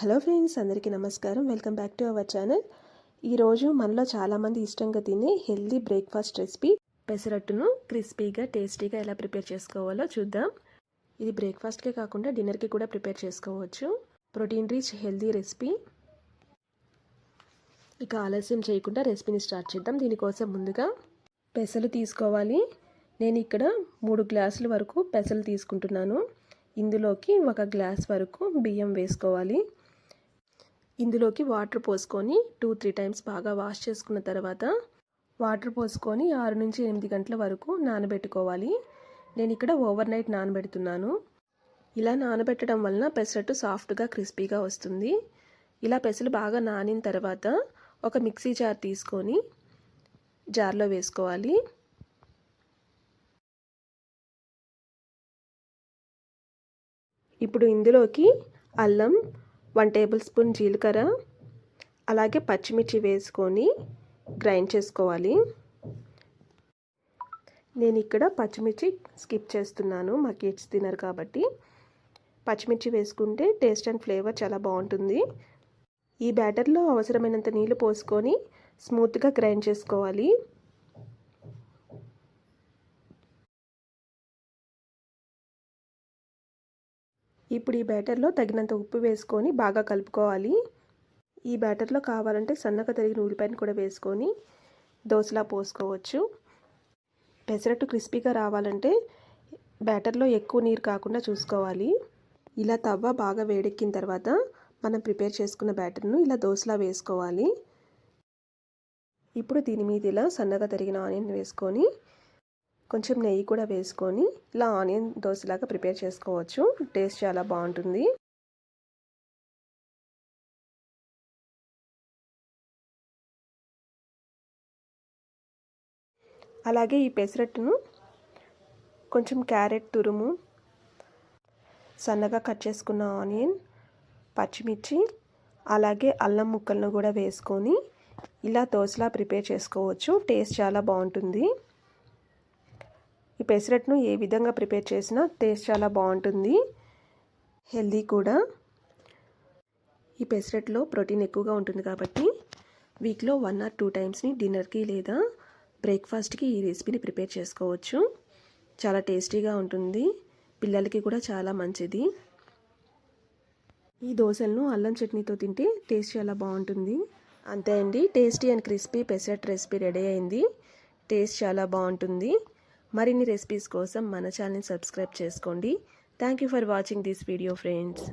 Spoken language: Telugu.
హలో ఫ్రెండ్స్ అందరికీ నమస్కారం. Welcome back to our channel. ఈరోజు మనలో చాలామంది ఇష్టంగా తినే హెల్దీ బ్రేక్ఫాస్ట్ రెసిపీ పెసరట్టును క్రిస్పీగా టేస్టీగా ఎలా ప్రిపేర్ చేసుకోవాలో చూద్దాం. ఇది బ్రేక్ఫాస్ట్కే కాకుండా డిన్నర్కి కూడా ప్రిపేర్ చేసుకోవచ్చు. Protein rich healthy recipe. ఇక ఆలస్యం చేయకుండా రెసిపీని స్టార్ట్ చేద్దాం. దీనికోసం ముందుగా పెసలు తీసుకోవాలి. నేను ఇక్కడ మూడు గ్లాసుల వరకు పెసలు తీసుకుంటున్నాను. ఇందులోకి ఒక గ్లాస్ వరకు బియ్యం వేసుకోవాలి. ఇందులోకి వాటర్ పోసుకొని టూ త్రీ టైమ్స్ బాగా వాష్ చేసుకున్న తర్వాత వాటర్ పోసుకొని ఆరు నుంచి ఎనిమిది గంటల వరకు నానబెట్టుకోవాలి. నేను ఇక్కడ ఓవర్ నైట్ నానబెడుతున్నాను. ఇలా నానబెట్టడం వలన పెసరట్టు సాఫ్ట్గా క్రిస్పీగా వస్తుంది. ఇలా పెసలు బాగా నానిన తర్వాత ఒక మిక్సీ జార్ తీసుకొని జార్లో వేసుకోవాలి. ఇప్పుడు ఇందులోకి అల్లం వన్ టేబుల్ స్పూన్ జీలకర్ర అలాగే పచ్చిమిర్చి వేసుకొని గ్రైండ్ చేసుకోవాలి. నేను ఇక్కడ పచ్చిమిర్చి స్కిప్ చేస్తున్నాను మా కిడ్స్ తినరు కాబట్టి. పచ్చిమిర్చి వేసుకుంటే టేస్ట్ అండ్ ఫ్లేవర్ చాలా బాగుంటుంది. ఈ బ్యాటర్లో అవసరమైనంత నీళ్ళు పోసుకొని స్మూత్గా గ్రైండ్ చేసుకోవాలి. ఇప్పుడు ఈ బ్యాటర్లో తగినంత ఉప్పు వేసుకొని బాగా కలుపుకోవాలి. ఈ బ్యాటర్లో కావాలంటే సన్నగా తరిగిన ఉల్లిపాయను కూడా వేసుకొని దోశలా పోసుకోవచ్చు. పెసరట్టు క్రిస్పీగా రావాలంటే బ్యాటర్లో ఎక్కువ నీరు కాకుండా చూసుకోవాలి. ఇలా తవ్వ బాగా వేడెక్కిన తర్వాత మనం ప్రిపేర్ చేసుకున్న బ్యాటర్ను ఇలా దోశలా వేసుకోవాలి. ఇప్పుడు దీని మీద ఇలా సన్నగా తరిగిన ఆనియన్ వేసుకొని కొంచెం నెయ్యి కూడా వేసుకొని ఇలా ఆనియన్ దోశలాగా ప్రిపేర్ చేసుకోవచ్చు. టేస్ట్ చాలా బాగుంటుంది. అలాగే ఈ పెసరట్టును కొంచెం క్యారెట్ తురుము సన్నగా కట్ చేసుకున్న ఆనియన్ పచ్చిమిర్చి అలాగే అల్లం ముక్కలను కూడా వేసుకొని ఇలా దోశలా ప్రిపేర్ చేసుకోవచ్చు. టేస్ట్ చాలా బాగుంటుంది. ఈ పెసరట్ను ఏ విధంగా ప్రిపేర్ చేసినా టేస్ట్ చాలా బాగుంటుంది. హెల్దీ కూడా. ఈ పెసరట్లో ప్రోటీన్ ఎక్కువగా ఉంటుంది కాబట్టి వీక్లో వన్ ఆర్ టూ టైమ్స్ని డిన్నర్కి లేదా బ్రేక్ఫాస్ట్కి ఈ రెసిపీని ప్రిపేర్ చేసుకోవచ్చు. చాలా టేస్టీగా ఉంటుంది. పిల్లలకి కూడా చాలా మంచిది. ఈ దోశలను అల్లం చట్నీతో తింటే టేస్ట్ చాలా బాగుంటుంది. అంతే అండి. Tasty and crispy pesarattu recipe ready అయింది. టేస్ట్ చాలా బాగుంటుంది. మరిన్ని రెసిపీస్ కోసం మన ఛానల్ సబ్స్క్రైబ్ చేసుకోండి. Thank you for watching this video friends